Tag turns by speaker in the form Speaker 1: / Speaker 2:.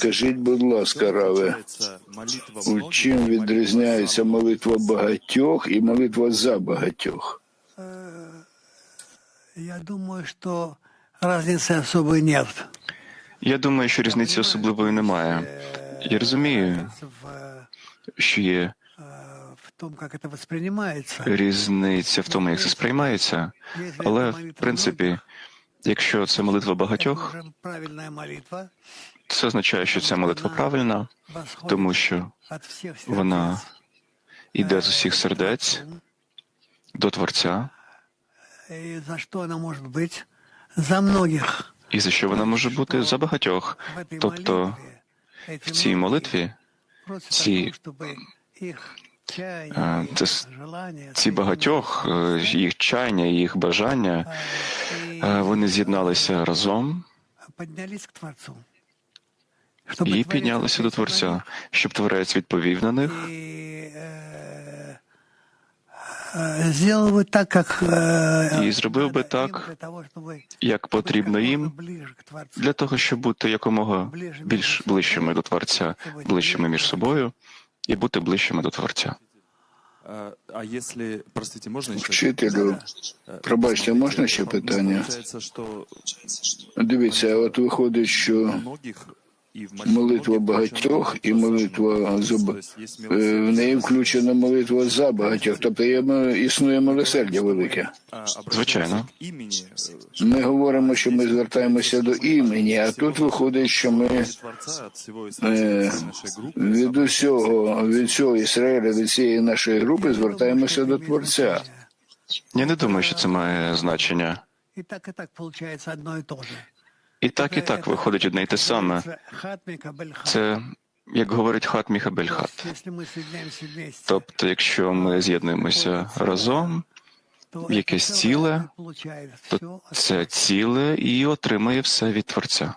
Speaker 1: Скажіть, будь ласка, Раве, у чим відрізняється молитва багатьох і молитва за багатьох?
Speaker 2: Я думаю, что разницы особой нет.
Speaker 3: Я думаю, що різниці особливої немає. Я розумію,
Speaker 2: В, э,
Speaker 3: що є
Speaker 2: в том, как это воспринимается.
Speaker 3: різниця в тому, як це сприймається, але в принципі, якщо це молитва
Speaker 2: Это
Speaker 3: багатьох,
Speaker 2: уже правильная молитва.
Speaker 3: це означає, що ця молитва правильна,
Speaker 2: восходит
Speaker 3: тому що
Speaker 2: от всех
Speaker 3: вона
Speaker 2: сердец,
Speaker 3: йде з усіх сердець до Творця,
Speaker 2: И за что она может быть? За многих.
Speaker 3: і за що вона може бути за багатьох.
Speaker 2: В этой
Speaker 3: Тобто
Speaker 2: молитве эти
Speaker 3: в цій
Speaker 2: многие
Speaker 3: молитві
Speaker 2: просят
Speaker 3: ці,
Speaker 2: о том, чтобы их чаяние,
Speaker 3: е,
Speaker 2: их
Speaker 3: це с-
Speaker 2: желания
Speaker 3: ці багатьох, е, їх чання, їх бажання,
Speaker 2: э,
Speaker 3: е, вони з'єдналися разом
Speaker 2: поднялись к Творцу.
Speaker 3: і
Speaker 2: Творец
Speaker 3: піднялися до
Speaker 2: ответил на
Speaker 3: Творця, щоб Творець відповів на них
Speaker 2: И, э, э, сделал бы так, как э,
Speaker 3: І зробив би
Speaker 2: надо
Speaker 3: так,
Speaker 2: им для того, чтобы
Speaker 3: як
Speaker 2: быть
Speaker 3: потрібно
Speaker 2: как
Speaker 3: їм,
Speaker 2: можно ближе к Творцу.
Speaker 3: для того, щоб бути якомога більш ближчими до Творця, ближчими між собою і бути ближчими до Творця.
Speaker 4: А, если, простите, можно еще?
Speaker 1: Вчителю, пробачте, можна ще питання? Дивіться, от виходить, що молитва багатьох і молитва за е, в неї включена молитва за багатьох, тобто є, існує милосердя велике.
Speaker 3: Звичайно.
Speaker 1: Ми говоримо, що ми звертаємося до імені, а тут виходить, що ми
Speaker 4: від
Speaker 1: е, від усього, від цього Ізраїля, від цієї нашої групи звертаємося до Творця.
Speaker 3: Я не думаю, що це має значення.
Speaker 2: И так, и так получается одно и то же.
Speaker 3: І так, і так виходить одне й те саме.
Speaker 2: Хатмик, Абель-хат.
Speaker 3: Це, як говорить хат
Speaker 2: То
Speaker 3: Міхабельхат.
Speaker 2: есть, Если мы соединяемся вместе,
Speaker 3: Тобто, якщо ми з'єднуємося разом,
Speaker 2: то
Speaker 3: якесь
Speaker 2: это
Speaker 3: ціле,
Speaker 2: получает
Speaker 3: то
Speaker 2: всё от
Speaker 3: це ціле і отримає все від Творця.